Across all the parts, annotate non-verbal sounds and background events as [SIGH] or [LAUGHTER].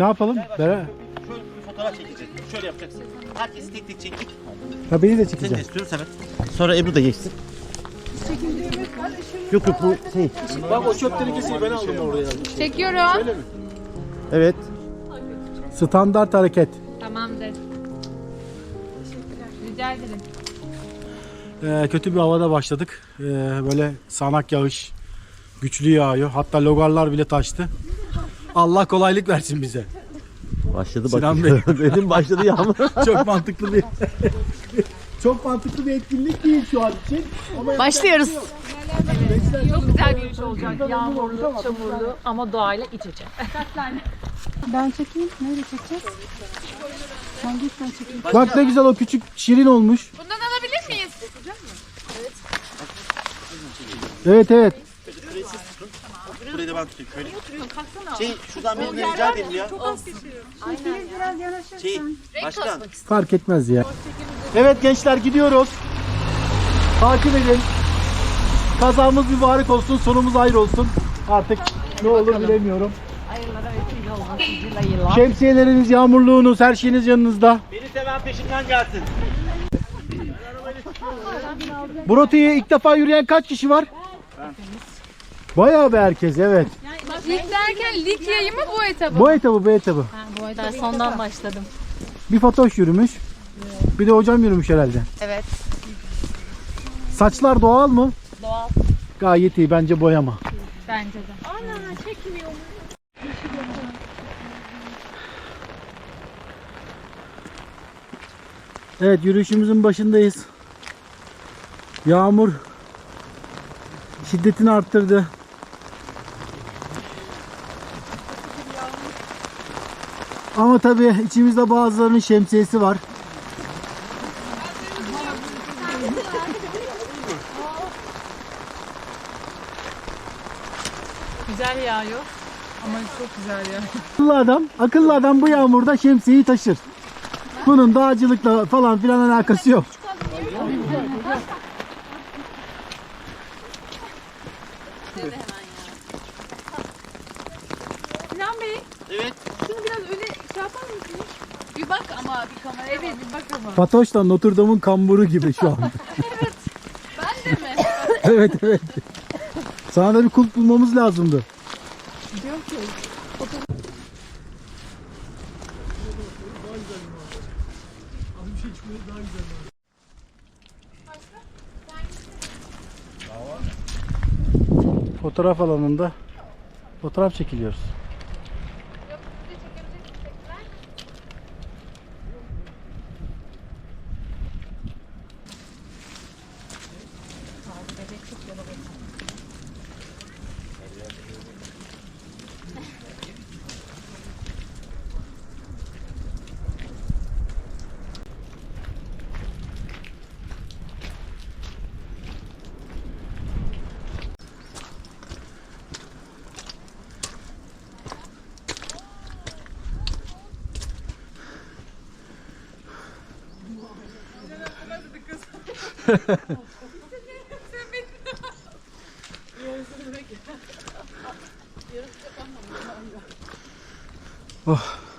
Ne yapalım? Bera- Şöyle bir fotoğraf çekeceksin. Şöyle yapacaksın. Herkesi tek tek çekip. Ha beni de Seni de çekeceğim. istiyoruz evet. Sonra Ebru da geçsin. Yok yok bu şey. Bak o çöp tenekesini ben aldım oraya. Çekiyorum. Evet. Standart hareket. Tamamdır. Rica ederim. Ee, kötü bir havada başladık. Ee, böyle sanak yağış. Güçlü yağıyor. Hatta logarlar bile taştı. Allah kolaylık versin bize. Başladı Sinan bak. [LAUGHS] Dedim başladı yağmur. [LAUGHS] Çok mantıklı bir [LAUGHS] Çok mantıklı bir etkinlik değil şu an için. Ama Başlıyoruz. Çok güzel bir yürüyüş olacak. Yağmurlu, çamurlu ama doğayla iç içe. Ben çekeyim. Nereye çekeceğiz? Sen git ben çekeyim. Bak ne güzel o küçük şirin olmuş. Bundan alabilir miyiz? Evet evet. Burayı da ben tutayım. Şöyle. Şey şuradan birini rica edeyim ya. Şey başkan. Fark etmez ya. Evet gençler gidiyoruz. Takip edin. Kazamız mübarek olsun, sonumuz hayır olsun. Artık ne olur bilemiyorum. Şemsiyeleriniz, yağmurluğunuz, her şeyiniz yanınızda. Beni seven peşimden gelsin. Bu rotayı ilk defa yürüyen kaç kişi var? Bayağı bir herkes evet. İlk derken lig yayı mı bu etabı? Bu etabı bu etabı. Ben sondan başladım. Bir Fatoş yürümüş. Bir de hocam yürümüş herhalde. Evet. Saçlar doğal mı? Doğal. Gayet iyi bence boyama. Bence de. Evet yürüyüşümüzün başındayız. Yağmur şiddetini arttırdı. Ama tabii içimizde bazılarının şemsiyesi var. Güzel yağıyor. Ama çok güzel ya. Akıllı adam, akıllı adam bu yağmurda şemsiyeyi taşır. Bunun dağcılıkla falan filan alakası yok. Sinan Bey, Evet. Şunu biraz öne şey yapar mısınız? Bir bak ama bir kamera. Evet, bir bak ama. Fatoş da Notre Dame'ın kamburu gibi şu anda. [LAUGHS] Ben de mi? [LAUGHS] evet evet. Sana da bir kulp bulmamız lazımdı. Fotoğraf alanında fotoğraf çekiliyoruz. oh.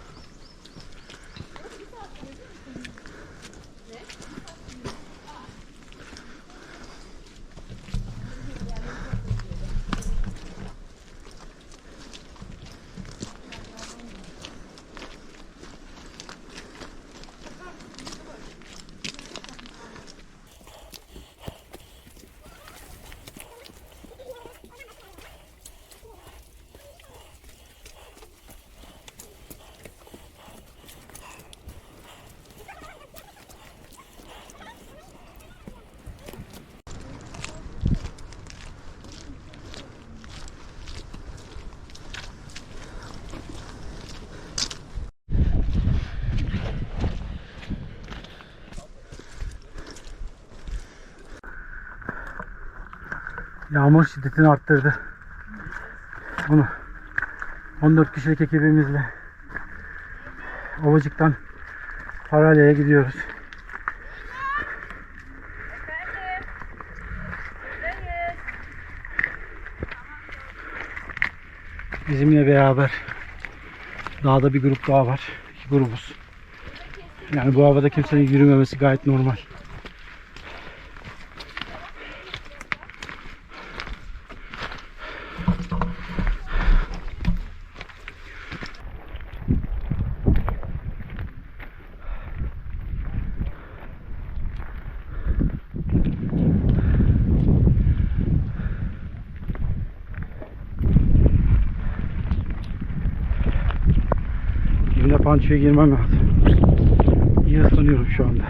Yağmur şiddetini arttırdı. Bunu 14 kişilik ekibimizle Ovacık'tan Paralya'ya gidiyoruz. Bizimle beraber Dağda bir grup daha var. İki grubuz. Yani bu havada kimsenin yürümemesi gayet normal. Yine pançoya girmem lazım. İyi ıslanıyorum şu anda.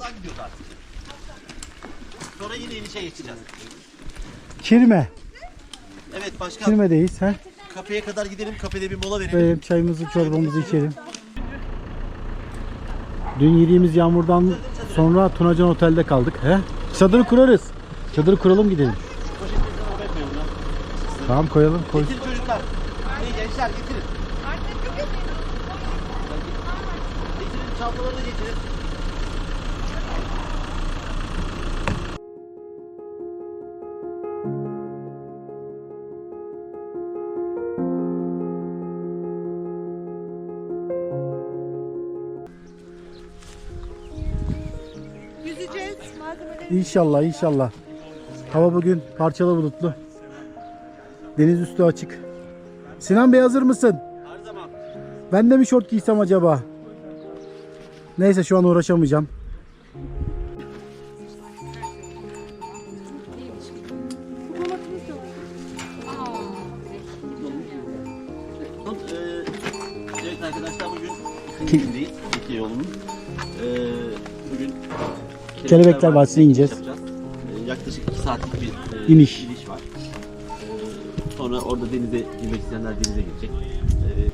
Yoldan gidiyoruz artık. Sonra yine inişe geçeceğiz. Kirme. Evet başkan. Kirmedeyiz. He? Kafeye kadar gidelim. Kafede bir mola verelim. Böyle çayımızı çorbamızı içelim. Dün yediğimiz yağmurdan sonra Tunacan Otel'de kaldık. He? Çadırı kurarız. Çadırı kuralım gidelim. Tamam koyalım. Koy. Getirin çocuklar. Hey gençler getirin. Getirin çantaları da getirin. İnşallah inşallah. Hava bugün parçalı bulutlu. Deniz üstü açık. Sinan Bey hazır mısın? Her zaman. Ben de mi şort giysem acaba? Neyse şu an uğraşamayacağım. Ee, evet arkadaşlar bugün. Fethiye yolunun. Ee, bugün Kelebekler Vadisi'ne ineceğiz. Yapacağız. Ee, yaklaşık 2 saatlik bir e, İniş. iniş var. Ee, sonra orada denize girmek isteyenler denize girecek. Ee,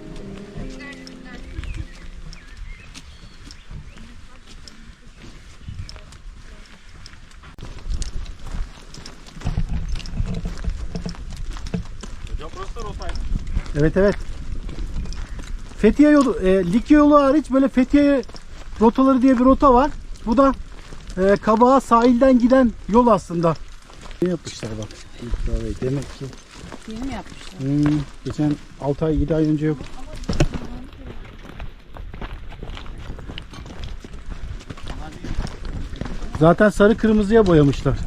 Evet evet. Fethiye yolu, e, Likya yolu hariç böyle Fethiye rotaları diye bir rota var. Bu da e, Kabağa sahilden giden yol aslında. Ne yapmışlar bak. Demek ki. Yeni mi yapmışlar? Hmm, geçen 6 ay 7 ay önce yok. Zaten sarı kırmızıya boyamışlar.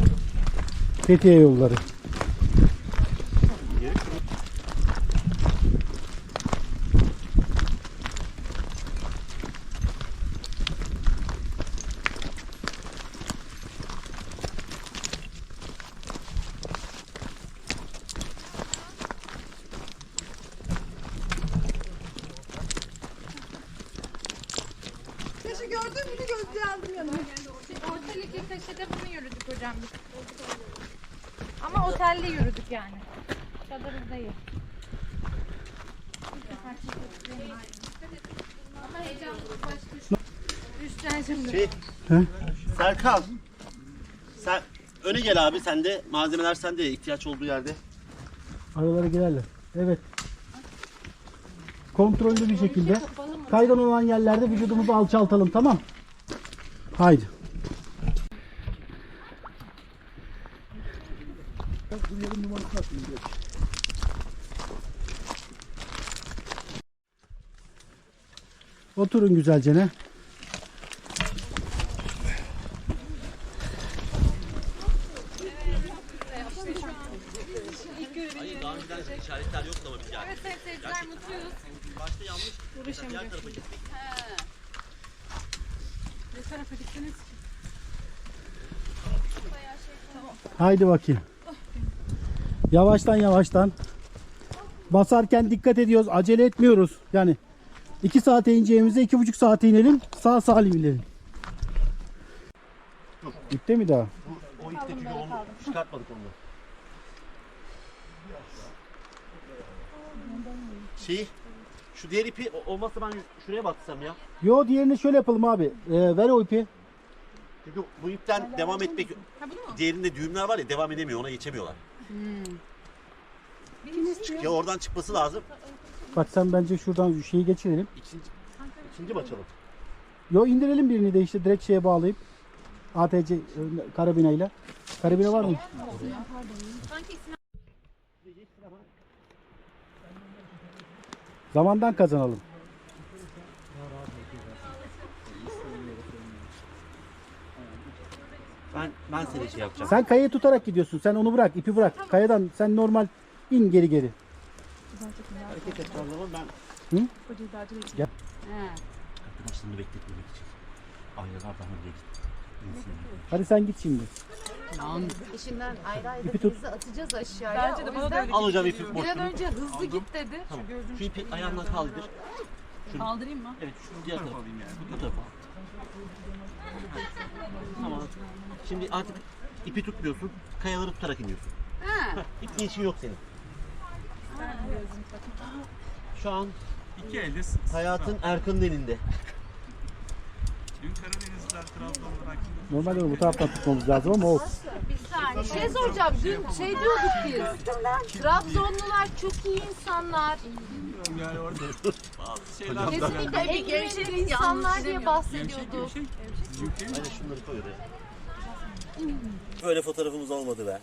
Fethiye yolları. Taşı gördün mü gözlüğü aldım yanıma. Köşede bunu yürüdük hocam biz. Ama otelde yürüdük yani. Çadırız değil. Ama heyecanlı başka Düşeceksin şimdi. şey, He? Serkan. Sen öne gel abi sen de. Malzemeler sende ihtiyaç olduğu yerde. Aralara girerler. Evet. Kontrollü bir şekilde kaygan olan yerlerde vücudumuzu alçaltalım tamam. Haydi. Oturun güzelce ne? Daha önceden işaretler yoktu ama biz geldik. Evet sayın seyirciler mutluyuz. Başta yanlış. Diğer tarafa gittik. Ne? Haydi bakayım. Yavaştan yavaştan. Basarken dikkat ediyoruz. Acele etmiyoruz. Yani 2 saate ineceğimize 2,5 saate inelim. Sağ salim inelim. Gitti mi daha? O ipte çünkü onu çıkartmadık onu. Şeyi, şu diğer ipi olmazsa ben şuraya baksam ya. Yo diğerini şöyle yapalım abi. Ee, ver o ipi. Çünkü bu ipten devam etmek... Diğerinde düğümler var ya devam edemiyor, ona geçemiyorlar. Ya oradan çıkması lazım. Bak sen bence şuradan şeyi geçirelim. İkinci, ikinci mi açalım? Yo indirelim birini de işte direkt şeye bağlayıp. ATC e, karabinayla. Karabina var mı? Zamandan kazanalım. Ben ben seni şey yapacağım. Sen kayayı tutarak gidiyorsun. Sen onu bırak, ipi bırak. Kayadan sen normal in geri geri. Hareket ettiğim zaman ben acele Gel. arkadaşlarını bekletmemek için. Aynalar daha önce gitti. Hadi sen git şimdi. İşinden ayrı ayrı İpi tut. bizi atacağız aşağıya. Bence de O bana da yüzden öyle Al hocam ipi bir an boşluğunu. önce hızlı git dedi. Tamam. Şu ipi ayağımdan kaldır. Kaldırayım mı? Evet şu diğer tarafa. Bu tarafa. Tamam. Şimdi artık ipi tutmuyorsun. Kayaları tutarak iniyorsun. Ha. İple işin yok senin. Şu an İki elde hayatın Erkan'ın elinde. dün Karadenizler Trabzon'dan Normalde bu taraftan tutmamız lazım ama olsun. Bir şey soracağım. Dün şey diyorduk biz. Trabzonlular çok iyi insanlar. yani orada bazı şeyler Kesinlikle en güvenilir insanlar diye bahsediyorduk. Hadi şunları koy oraya. Böyle fotoğrafımız olmadı be. [LAUGHS]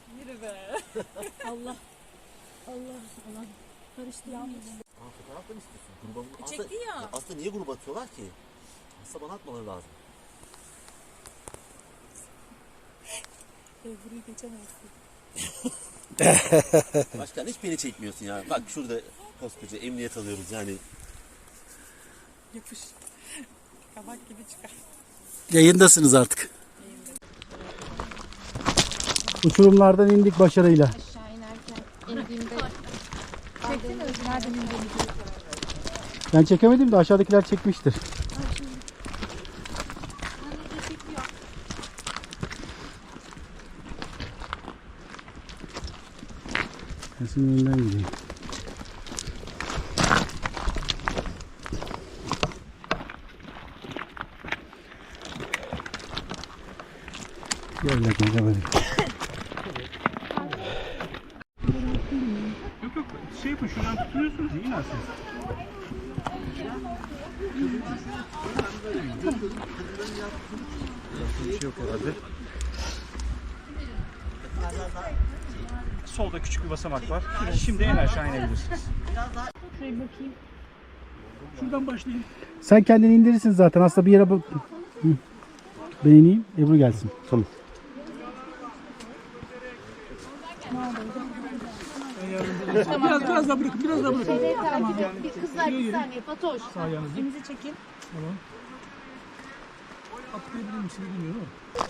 Aa, fotoğraf da mı istiyorsun? Gruba mı? Çekti ya. Aslında niye gruba atıyorlar ki? Aslında bana atmaları lazım. [LAUGHS] Başkan hiç beni çekmiyorsun ya. Bak şurada koskoca emniyet alıyoruz yani. Yapış. Kabak gibi çıkar. Yayındasınız artık. Uçurumlardan indik başarıyla. Ben çekemedim de aşağıdakiler çekmiştir. Ben senin önden gideyim. Gel bakayım gel şey yapın şuradan tutuyorsunuz iyi nasıl? Solda küçük bir basamak var. Şimdi en aşağı inebilirsiniz. Şuradan başlayın. Sen kendini indirirsin zaten. Aslında bir yere bak. Ben ineyim. Ebru gelsin. Tamam. Biraz, biraz daha bırakın, biraz daha bırakın. bir kızlar bir saniye Fatoş. Elinizi çekin. Atlayabilir misiniz bilmiyorum ama.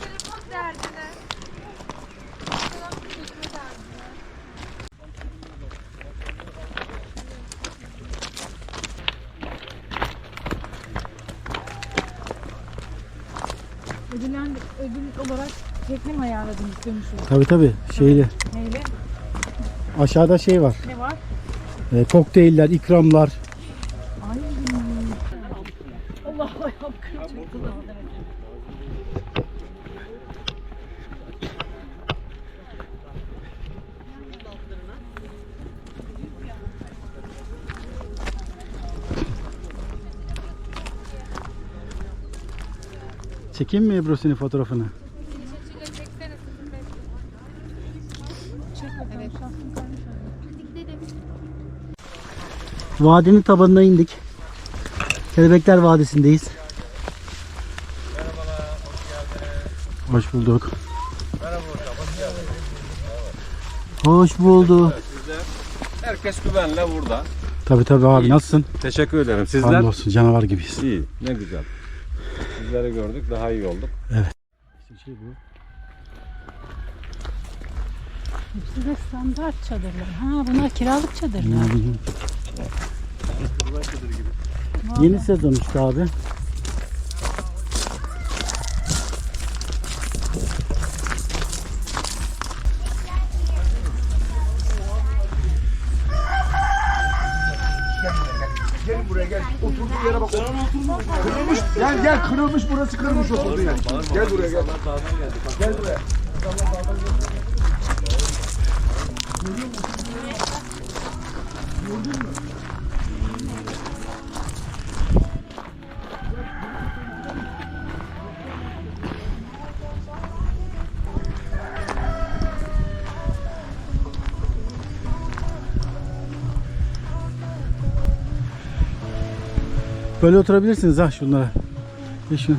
Telefon derdine. Ödül olarak tekne mi ayarladınız dönüşü? Tabii tabii. Şeyli. Neyle? Aşağıda şey var. Ne var? E, kokteyller, ikramlar. Ay. Allah ayağım kırık. Çekeyim mi Ebru senin fotoğrafını? Vadinin tabanına indik. Kelebekler Vadisi'ndeyiz. Merhabalar, hoş geldiniz. Hoş bulduk. Hoş buldu. Herkes güvenle burada. Tabi tabi abi nasılsın? Teşekkür ederim. Sizler? Hamdolsun canavar gibiyiz. İyi. Ne güzel. Sizleri gördük. Daha iyi olduk. Şey bu. Hepsi de standart çadırlar. Ha bunlar kiralık çadırlar. Yeni sezon işte abi. Gel gel kırılmış burası kırılmış oturdu ya. Gel buraya gel. Gel buraya. Böyle oturabilirsiniz ha şunlara. Şu